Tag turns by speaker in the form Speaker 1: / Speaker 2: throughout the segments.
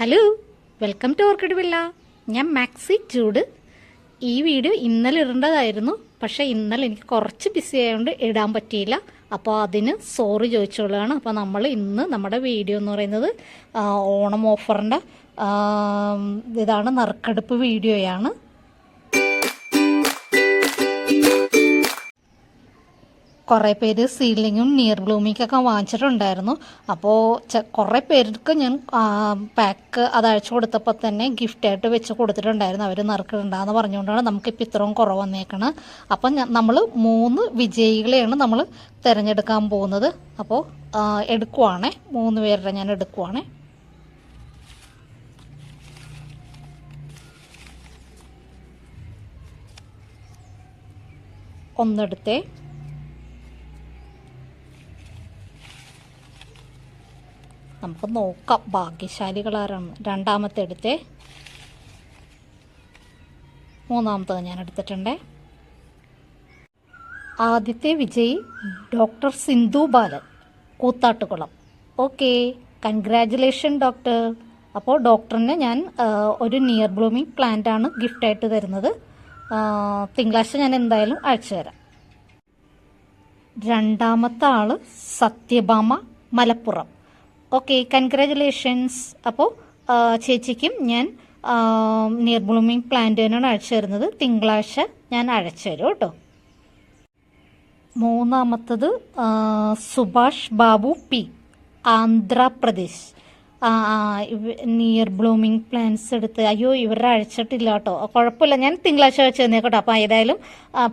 Speaker 1: Hello welcome to orchid villa ഞാൻ maxi ചൂട് ഈ വീഡിയോ ഇന്നലെ ഇടേണ്ടതായിരുന്നു. പക്ഷേ ഇന്നലെ എനിക്ക് കുറച്ച് ബിസി ആയതുകൊണ്ട് ഇടാൻ പറ്റിയില്ല. അപ്പോൾ അതിന് സോറി ചോദിച്ചോളാണ് അപ്പോൾ നമ്മൾ ഇന്ന് നമ്മുടെ വീഡിയോ എന്ന് പറയുന്നത് ഓണം ഓഫറിന്റെ ഇതാണ് നറുക്കെടുപ്പ് വീഡിയോയാണ്. കുറേ പേര് സീലിങ്ങും നിയർ ബ്ലൂമിക്കൊക്കെ വാങ്ങിച്ചിട്ടുണ്ടായിരുന്നു. അപ്പോൾ കുറേ പേർക്ക് ഞാൻ പാക്ക് അത് അയച്ചു കൊടുത്തപ്പോൾ തന്നെ ഗിഫ്റ്റായിട്ട് വെച്ച് കൊടുത്തിട്ടുണ്ടായിരുന്നു. അവർ നറുക്കിടണ്ടെന്ന് പറഞ്ഞുകൊണ്ടാണ് നമുക്കിപ്പോൾ ഇത്രയും കുറവ് വന്നേക്കണത് അപ്പം നമ്മൾ മൂന്ന് വിജയികളെയാണ് നമ്മൾ തിരഞ്ഞെടുക്കാൻ പോകുന്നത്. അപ്പോൾ എടുക്കുവാണേ. മൂന്ന് പേരുടെ ഞാൻ എടുക്കുവാണേ. ഒന്നെടുത്തേ. നമുക്ക് നോക്കാം. ഭാഗ്യശാലികളാരാണ്. രണ്ടാമത്തെ എടുത്തേ മൂന്നാമത്തത് ഞാൻ എടുത്തിട്ടുണ്ടേ. ആദ്യത്തെ വിജയി doctor Sindhu Balan Koothattukulam. Okay congratulation doctor. അപ്പോൾ ഡോക്ടറിന് ഞാൻ ഒരു നിയർ ബ്ലൂമിങ് പ്ലാന്റ് ആണ് ഗിഫ്റ്റായിട്ട് തരുന്നത്. തിങ്കളാഴ്ച ഞാൻ എന്തായാലും അയച്ചു തരാം. രണ്ടാമത്തെ ആൾ സത്യഭാമ മലപ്പുറം. ഓക്കെ കൺഗ്രാറ്റുലേഷൻസ് അപ്പോൾ ചേച്ചിക്കും ഞാൻ നിയർ ബ്ലൂമിങ് പ്ലാന്റ് തന്നെയാണ് അയച്ചു തരുന്നത്. തിങ്കളാഴ്ച ഞാൻ അയച്ചു തരും കേട്ടോ. മൂന്നാമത്തത് Subhash Babu P Andhra Pradesh. Near blooming plants എടുത്ത് അയ്യോ ഇവരുടെ അഴിച്ചിട്ടില്ല കേട്ടോ. കുഴപ്പമില്ല ഞാൻ തിങ്കളാഴ്ച അയച്ചു തന്നേക്കോട്ടോ. അപ്പോൾ ഏതായാലും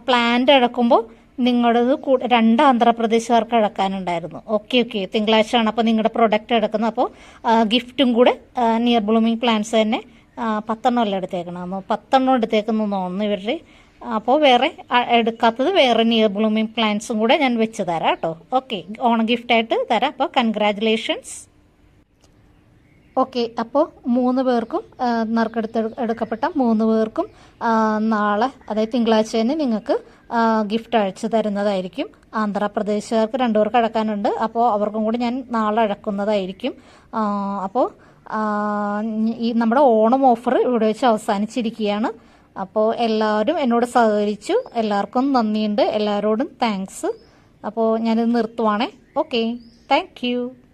Speaker 1: പ്ലാന്റ് അടക്കുമ്പോൾ നിങ്ങളുടേത് കൂ- രണ്ട് ആന്ധ്രാപ്രദേശുകാർക്ക് അടക്കാനുണ്ടായിരുന്നു. ഓക്കെ ഓക്കെ തിങ്കളാഴ്ചയാണ് അപ്പോൾ നിങ്ങളുടെ പ്രൊഡക്റ്റ് എടുക്കുന്നത്. അപ്പോൾ ഗിഫ്റ്റും കൂടെ നിയർ ബ്ലൂമിങ് പ്ലാന്റ്സ് തന്നെ പത്തെണ്ണം അല്ല എടുത്തേക്കണം? പത്തെണ്ണം എടുത്തേക്കുന്നു തോന്നുന്നു ഇവരുടെ. അപ്പോൾ വേറെ എടുക്കാത്തത് വേറെ നിയർ ബ്ലൂമിങ് പ്ലാന്റ്സും കൂടെ ഞാൻ വെച്ച് തരാം കേട്ടോ. ഓക്കെ ഓണം ഗിഫ്റ്റായിട്ട് തരാം. അപ്പോൾ കൺഗ്രാറ്റുലേഷൻസ് ഓക്കെ അപ്പോൾ മൂന്ന് പേർക്കും നറുക്കെടുത്ത് എടുക്കപ്പെട്ട മൂന്ന് പേർക്കും നാളെ അതായത് തിങ്കളാഴ്ച തന്നെ നിങ്ങൾക്ക് ഗിഫ്റ്റ് അയച്ചു തരുന്നതായിരിക്കും. ആന്ധ്രാപ്രദേശുകാർക്ക് രണ്ടു പേർക്ക് അടക്കാനുണ്ട്. അപ്പോൾ അവർക്കും കൂടി ഞാൻ നാളെ അടക്കുന്നതായിരിക്കും. ആ, അപ്പോൾ ഈ നമ്മുടെ ഓണം ഓഫർ ഇവിടെ വെച്ച് അവസാനിച്ചിരിക്കുകയാണ്. അപ്പോൾ എല്ലാവരും എന്നോട് സഹകരിച്ചു. എല്ലാവർക്കും നന്ദിയുണ്ട്. എല്ലാവരോടും താങ്ക്സ് അപ്പോൾ ഞാനിത് നിർത്തുവാണേ. Okay thank